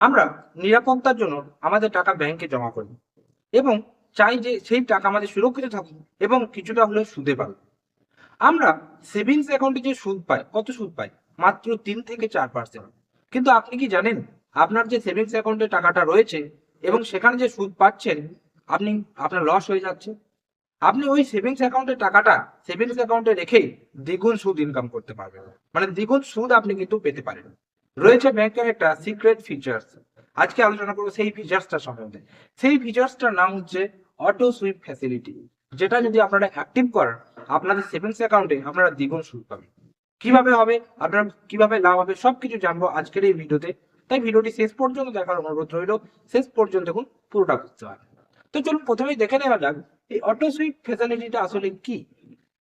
আমরা নিরাপত্তার জন্য আমাদের টাকা ব্যাংকে জমা করি এবং চাই যে সেই টাকা আমাদের সুরক্ষিত থাকুক এবং কিছুটা হলেও সুদে পাবো আমরা সেভিংস অ্যাকাউন্টে যে সুদ পাই, কত সুদ পাই? মাত্র তিন থেকে চার পার্সেন্ট কিন্তু আপনি কি জানেন, আপনার যে সেভিংস অ্যাকাউন্টে টাকাটা রয়েছে এবং সেখানে যে সুদ পাচ্ছেন, আপনি, আপনার লস হয়ে যাচ্ছে। আপনি ওই সেভিংস অ্যাকাউন্টে টাকাটা সেভিংস অ্যাকাউন্টে রেখে দ্বিগুণ সুদ ইনকাম করতে পারবেন। মানে দ্বিগুণ সুদ আপনি কিন্তু পেতে পারেন। রয়েছে ব্যাংকের একটা সিক্রেট ফিচার্স আজকে আলোচনা করব সেই ফিচার্সটা সম্বন্ধে। সেই ফিচার্সটার নাম হচ্ছে অটো সুইপ ফ্যাসিলিটি যেটা যদি আপনারা অ্যাক্টিভ করেন, আপনাদের সেভিংস অ্যাকাউন্টে আপনারা দ্বিগুণ সুদ পাবেন কীভাবে হবে, আপনার কীভাবে লাভ হবে, সবকিছু জানব আজকের এই ভিডিওতে। তাই ভিডিওটি শেষ পর্যন্ত দেখার অনুরোধ রইল। শেষ পর্যন্ত দেখুন, পুরোটা বুঝতে পারবেন। তো চলুন, প্রথমেই দেখে নেওয়া যাক, এই অটো সুইপ ফ্যাসিলিটিটা আসলে কি?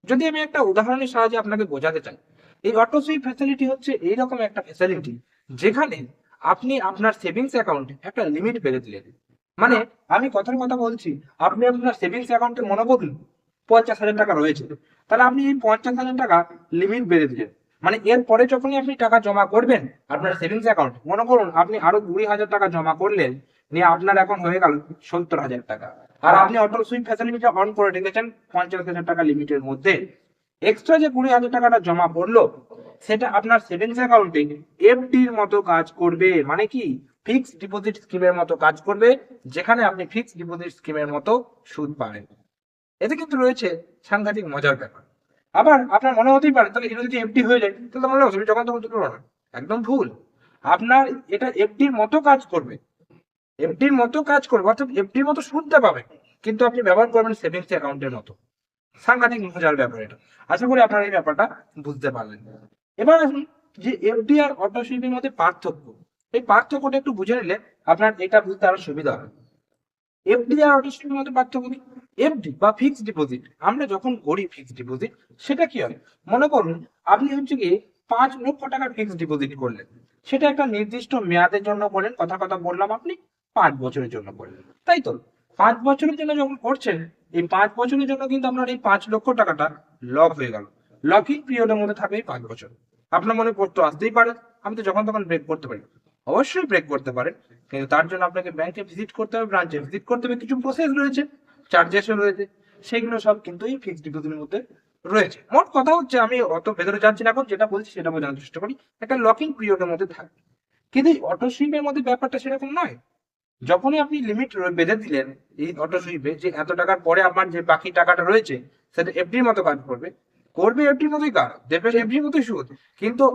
যদি আমি একটা উদাহরণের সাহায্যে আপনাকে বোঝাতে চাই এই অটো সুইপ ফ্যাসিলিটি হচ্ছে এইরকম একটা ফ্যাসিলিটি যেখানে আপনি আপনার সেভিংস অ্যাকাউন্টে একটা লিমিট বেঁধে দিলেন। মানে আমি কথার কথা বলছি, আপনি আপনার সেভিংস অ্যাকাউন্টে মনে করুন পঞ্চাশ হাজার টাকা রয়েছে। তাহলে আপনি এই পঞ্চাশ হাজার টাকা লিমিট বেঁধে দিলেন। মানে এরপরে যখনই আপনি টাকা জমা করবেন, আপনার সেভিংস অ্যাকাউন্ট মনে করুন আপনি আরও কুড়ি হাজার টাকা জমা করলেন, নিয়ে আপনার এখন হয়ে গেল সত্তর হাজার টাকা। আর আপনি অটো সুইপ ফ্যাসিলিটিটা অন করে রেখেছেন পঞ্চাশ হাজার টাকা লিমিটের মধ্যে। এক্সট্রা যে কুড়ি হাজার টাকাটা জমা পড়ল, সেটা আপনার সেভিংস অ্যাকাউন্টে এফডির মতো কাজ করবে। মানে কি? ফিক্সড ডিপোজিট স্কিমের মতো কাজ করবে, যেখানে আপনি ফিক্সড ডিপোজিট স্কিমের মতো সুদ পাবেন। এতে কিন্তু রয়েছে সাংঘাতিক মজার ব্যাপার। আবার আপনার মনে হতেই পারে, তাহলে এটা যদি এফডি হয়ে যায়, তাহলে মনে হচ্ছে যখন তখন তুলো না। একদম ভুল। আপনার এটা এফডির মতো কাজ করবে। এফডির মতো কাজ করবে, অর্থাৎ এফডির মতো সুদটা পাবে। কিন্তু আপনি ব্যবহার করবেন সেভিংস অ্যাকাউন্টের মতো। সাংঘাতিক মজার ব্যাপার এটা। আশা করি আপনারা এই ব্যাপারটা বুঝতে পারলেন। এবার আসুন যে এফডি আর অটো সুইপের মধ্যে পার্থক্য। এই পার্থক্যটা একটু বুঝে নিলে আপনার এটা বুঝতে আরও সুবিধা হবে। এফডি আর অটো সুইপের মধ্যে পার্থক্য কি? এফডি বা ফিক্সড ডিপোজিট আমরা যখন করি ফিক্সড ডিপোজিট সেটা কি হয়? মনে করুন, আপনি হচ্ছে কি পাঁচ লক্ষ টাকার ফিক্সড ডিপোজিট করলেন। সেটা একটা নির্দিষ্ট মেয়াদের জন্য করলেন, কথা কথা বললাম আপনি, পাঁচ বছরের জন্য করলেন। তাই তো? পাঁচ বছরের জন্য যখন করছেন এই পাঁচ বছরের জন্য কিন্তু আপনার এই পাঁচ লক্ষ টাকাটা লক হয়ে গেল। লক ইন পিরিয়ডের মধ্যে থাকবে এই পাঁচ বছর। আপনার মনে পড়তো আসতেই পারে, আমি তো যখন তখন ব্রেক করতে পারি। অবশ্যই ব্রেক করতে পারেন, কিন্তু তার জন্য আপনাকে ব্যাংকে ভিজিট করতে হবে ব্রাঞ্চে ভিজিট করতে হবে, কিছু প্রসেস রয়েছে চার্জেসও রয়েছে, সেগুলো সব কিন্তু এই ফিক্সড ডিপোজিটের মধ্যে রয়েছে। মোট কথা হচ্ছে, আমি অত ভেতরে যাচ্ছি না এখন, যেটা বলছি সেটা বোঝানোর চেষ্টা করি, একটা লকিং পিরিয়ডের মধ্যে থাকে কিন্তু অটো সুইপের মধ্যে ব্যাপারটা সেরকম নয়। যখনই আপনি লিমিট বেঁধে দিলেন এই অটো সুইপে যে এত টাকার পরে আমার যে বাকি টাকাটা রয়েছে, সেটা এফডির মতো কাজ করবে। করবে এফডির মতোই কাজ, দেবে এফডির মতোই সুদ। কিন্তু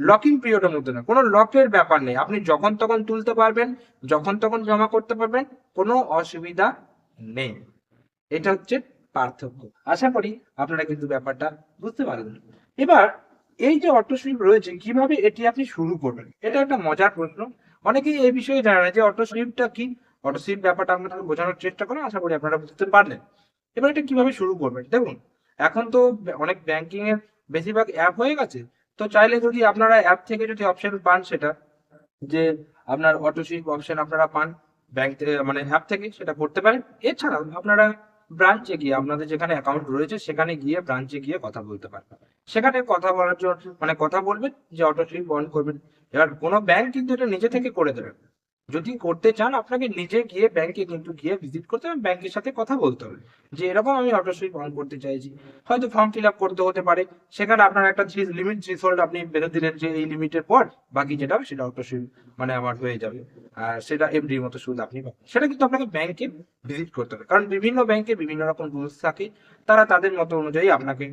লকিং পিরিয়ডের মধ্যে না, কোনো লকের ব্যাপার নেই। আপনি যখন তখন তুলতে পারবেন, যখন তখন জমা করতে পারবেন, কোনো অসুবিধা নেই। এটা হচ্ছে পার্থক্য। আশা করি আপনারা কিন্তু ব্যাপারটা বুঝতে পারবেন এবার এই যে অটো সুইপ রয়েছে, কীভাবে এটি আপনি শুরু করবেন? এটা একটা মজার প্রশ্ন। অনেকেই এই বিষয়ে জানে না যে অটো সুইপটা কি? অটো সুইপ ব্যাপারটা আপনাদের বোঝানোর চেষ্টা করেন আশা করি আপনারা বুঝতে পারলেন। এবার এটা কীভাবে শুরু করবেন? দেখুন, এখন তো অনেক ব্যাংকিং এর বেশিরভাগ অ্যাপ হয়ে গেছে। তো চাইলে যদি আপনারা অ্যাপ থেকে যদি অপশন পান সেটা, যে আপনার অটো অপশন আপনারা পান ব্যাংক থেকে মানে অ্যাপ থেকে, সেটা করতে পারেন। এছাড়াও আপনারা ব্রাঞ্চে গিয়ে, আপনাদের যেখানে অ্যাকাউন্ট রয়েছে, সেখানে গিয়ে ব্রাঞ্চে গিয়ে কথা বলতে পারবেন। সেখানে কথা বলার জন্য মানে কথা বলবেন যে অটো সুইপ অন করবেন। এবার কোনো ব্যাংক কিন্তু এটা নিজে থেকে করে দেবে। যদি করতে চান, আপনাকে নিজে গিয়ে ব্যাংকে কিন্তু গিয়ে ভিজিট করতে হবে ব্যাংকের সাথে কথা বলতে হবে। যে এরকম আমি অটো সুইপ অন করতে চাইছি। হয়তো ফর্ম ফিল আপ করতে হতে পারে। সেখানে আপনার একটা লিমিট থ্রিসোল্ড আপনি বেঁধে দিলেন যে এই লিমিটের পর বাকি যেটা হবে সেটা অটো সুইপ মানে আমার হয়ে যাবে। আর সেটা এফডির মতো সুদ আপনি পাবেন। সেটা কিন্তু আপনাকে ব্যাংকে ভিজিট করতে হবে। কারণ বিভিন্ন ব্যাংকে বিভিন্ন রকম রুলস থাকে। তারা তাদের মতো অনুযায়ী আপনাকে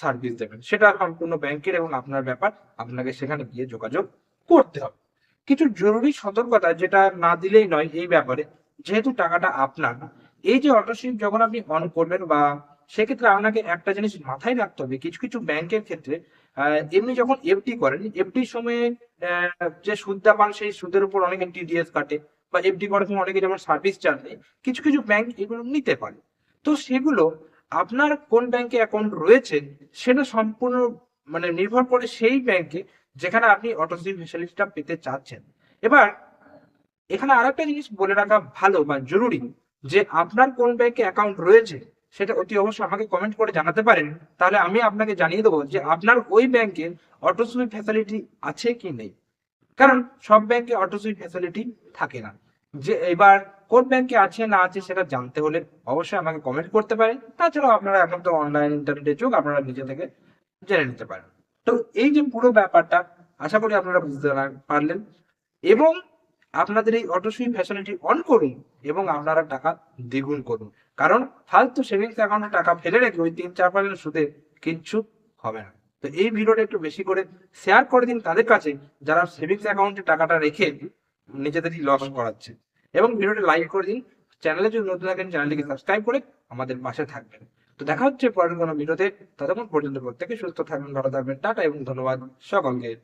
সার্ভিস দেবেন। সেটা সম্পূর্ণ ব্যাংকের এবং আপনার ব্যাপার, আপনাকে সেখানে গিয়ে যোগাযোগ করতে হবে। কিছু জরুরি সতর্কতা যেটা না দিলেই নয় এই ব্যাপারে, যেহেতু টাকাটা আপনার, এই যে অটো অটোশিপ যখন আপনি অন করবেন বা সেক্ষেত্রে আপনাকে একটা জিনিস মাথায় রাখতে হবে, কিছু কিছু ব্যাংকের ক্ষেত্রে এমনি যখন এফডি করেন এফডির সময়ে যে সুদটা পান সেই সুদের উপর অনেকে টিডিএস কাটে বা এফডি করার সময় অনেকে যেমন সার্ভিস চার্জ নেই কিছু কিছু ব্যাংক এগুলো নিতে পারে। তো সেগুলো আপনার কোন ব্যাংকে অ্যাকাউন্ট রয়েছে সেটা সম্পূর্ণ মানে নির্ভর করে সেই ব্যাংকে যেখানে আপনি অটোসিপ ফেসিলিটিটা পেতে চাচ্ছেন। এবার, এখানে আর একটা জিনিস বলে রাখা ভালো বা জরুরি যে আপনার কোন ব্যাংকে অ্যাকাউন্ট রয়েছে সেটা অতি অবশ্যই আমাকে কমেন্ট করে জানাতে পারেন, তাহলে আমি আপনাকে জানিয়ে দেবো যে আপনার ওই ব্যাংকে অটোসুইপ ফ্যাসিলিটি আছে কি নেই। কারণ সব ব্যাংকে অটো সুইপ ফ্যাসিলিটি থাকে না। যে এবার কোন ব্যাংকে আছে, না আছে সেটা জানতে হলে অবশ্যই আমাকে কমেন্ট করতে পারেন। তাছাড়াও আপনারা এখন তো অনলাইন ইন্টারনেটের যুগ, আপনারা নিজে থেকে জেনে নিতে পারেন। তো এই যে পুরো ব্যাপারটা, আশা করি আপনারা বুঝতে পারলেন। এবং আপনাদের এই অটো সুইপ ফ্যাসিলিটি অন করুন এবং আপনারা টাকা দ্বিগুণ করুন। কারণ ফালতু সেভিংস অ্যাকাউন্টে টাকা ফেলে রেখে ওই তিন, চার পার্সেন্ট সুদে কিচ্ছু হবে না। তো এই ভিডিওটা একটু বেশি করে শেয়ার করে দিন তাদের কাছে, যারা সেভিংস অ্যাকাউন্টে টাকাটা রেখে নিজেদেরই লস করাচ্ছে। এবং ভিডিওটা লাইক করে দিন। চ্যানেলে যদি নতুন থাকেন চ্যানেলটিকে সাবস্ক্রাইব করে আমাদের পাশে থাকবেন। তো দেখা হচ্ছে পরের কোনো ভিডিওতে। ততক্ষণ পর্যন্ত প্রত্যেকে সুস্থ থাকবেন, ভালো থাকবেন, টাটা এবং ধন্যবাদ সকলকে।